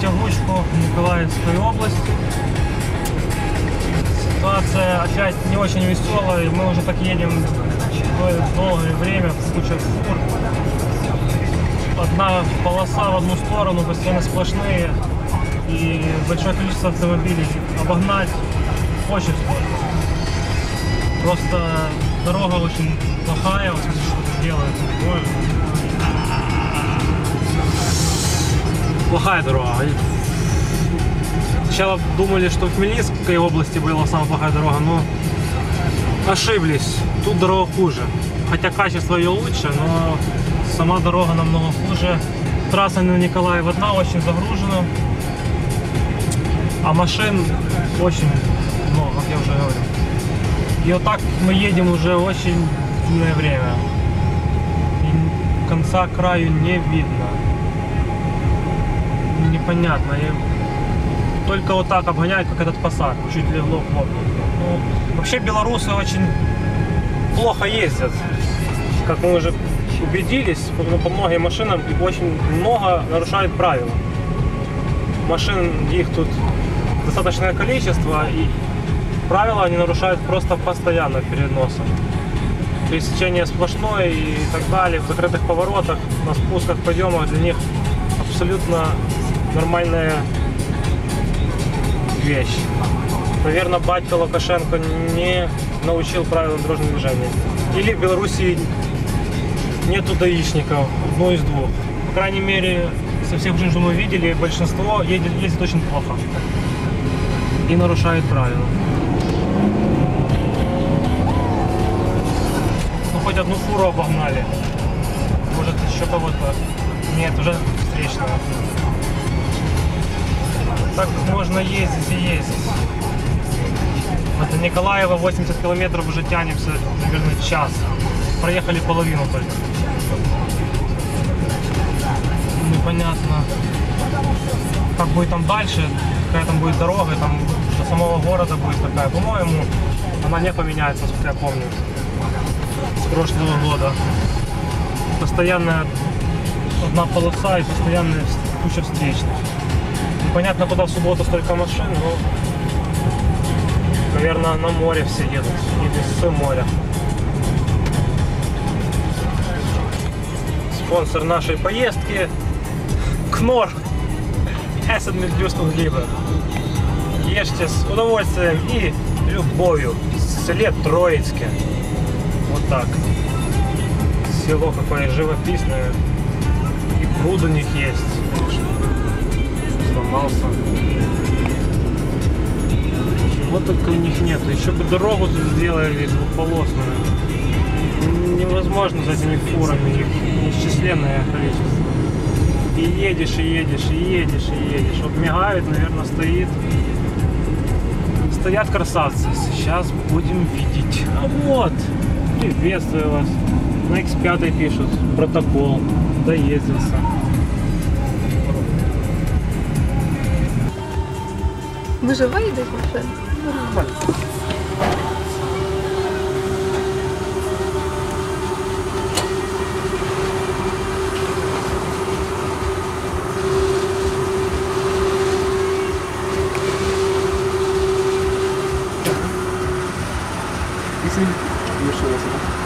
тягучку в Николаевскую область. Ситуация опять не очень веселая, мы уже так едем долгое время, куча фур. Одна полоса в одну сторону, постоянно сплошные, и большое количество автомобилей. Обогнать очень сложно. Просто дорога очень плохая, вот что. Ой. Плохая дорога. Сначала думали, что в Хмельницкой области была самая плохая дорога, но ошиблись. Тут дорога хуже. Хотя качество ее лучше, но сама дорога намного хуже. Трасса на Николаев одна очень загружена. А машин очень много, как я уже говорил. И вот так мы едем уже очень длинное время. И конца краю не видно. Непонятно. И только вот так обгоняют, как этот посад. Чуть легло хлопнул. Ну, вообще белорусы очень плохо ездят. Как мы уже убедились, по, многим машинам очень много нарушают правила. Машин их тут достаточное количество, и правила они нарушают просто постоянно перед носом. Пересечение сплошное и так далее, в закрытых поворотах, на спусках, подъемах для них абсолютно нормальная вещь. Наверное, батька Лукашенко не научил правилам дорожного движения. Или в Беларуси нету даишников, одно из двух. По крайней мере, со всех машин, что мы видели, большинство едет, ездит очень плохо и нарушает правила. Ну, хоть одну фуру обогнали. Может, еще кого-то. Нет, уже встречного. Так можно ездить и ездить. До Николаева 80 километров уже тянемся, наверное, час. Проехали половину только. Непонятно, как будет там дальше, какая там будет дорога, там до самого города будет такая. По-моему, она не поменяется, насколько я помню, с прошлого года. Постоянная одна полоса и постоянная куча встречных. Непонятно, куда в субботу столько машин, но, наверное, на море все едут, или с моря. Спонсор нашей поездки Кнор Эссен Медлюстун Либо. Ешьте с удовольствием и любовью. Селе Троицке. Вот так. Село какое живописное. И пруд у них есть. Сломался. Вот только у них нет. Еще бы дорогу сделали двухполосную. Невозможно за этими фурами. Их неисчисленное количество. И едешь, и едешь, и едешь, и едешь. Вот мигает, наверное, стоит. Стоят красавцы. Сейчас будем видеть. А вот. Приветствую вас. На X5 пишут. Протокол. Доездился. Ви же вийдете вже? Если лишилась, да?